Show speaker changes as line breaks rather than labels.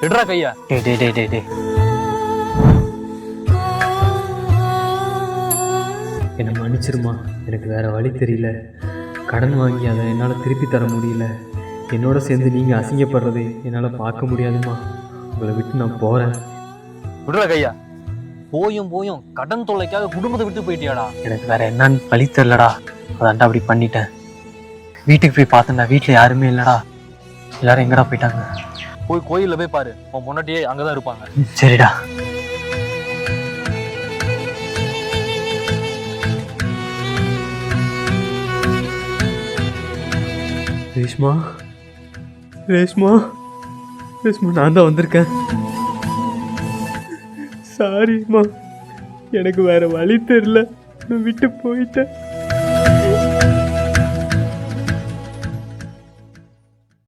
விடுறா கையா.
டே டே டே டே டே என்னை மன்னிச்சிருமா எனக்கு வேற வழி தெரியல. கடன் வாங்கி அதை என்னால் திருப்பி தர முடியல. என்னோட சேர்ந்து நீங்கள் அசிங்கப்படுறது என்னால் பார்க்க முடியாதும்மா. உங்களை விட்டு நான் போகிறேன்
விடுறா கையா. போயும் போயும் கடன் தொல்லைக்காக குடும்பத்தை விட்டு போயிட்டியாடா.
எனக்கு வேற என்னன்னு வழி தெரிலடா அதான்டா அப்படி பண்ணிட்டேன். வீட்டுக்கு போய் பார்த்தேன்டா. வீட்டில் யாருமே இல்லைடா. எல்லாரும் எங்கடா போயிட்டாங்க?
போய் கோயில்ல போய் பாரு. உன் பொண்டாட்டியே அங்கதான் இருப்பாங்க.
சரிடா. ரேஷ்மா. ரேஷ்மா. ரேஷ்மா நான் தான் வந்திருக்கேன். சாரிம்மா எனக்கு வேற வழி தெரில நான் விட்டு போயிட்டேன்.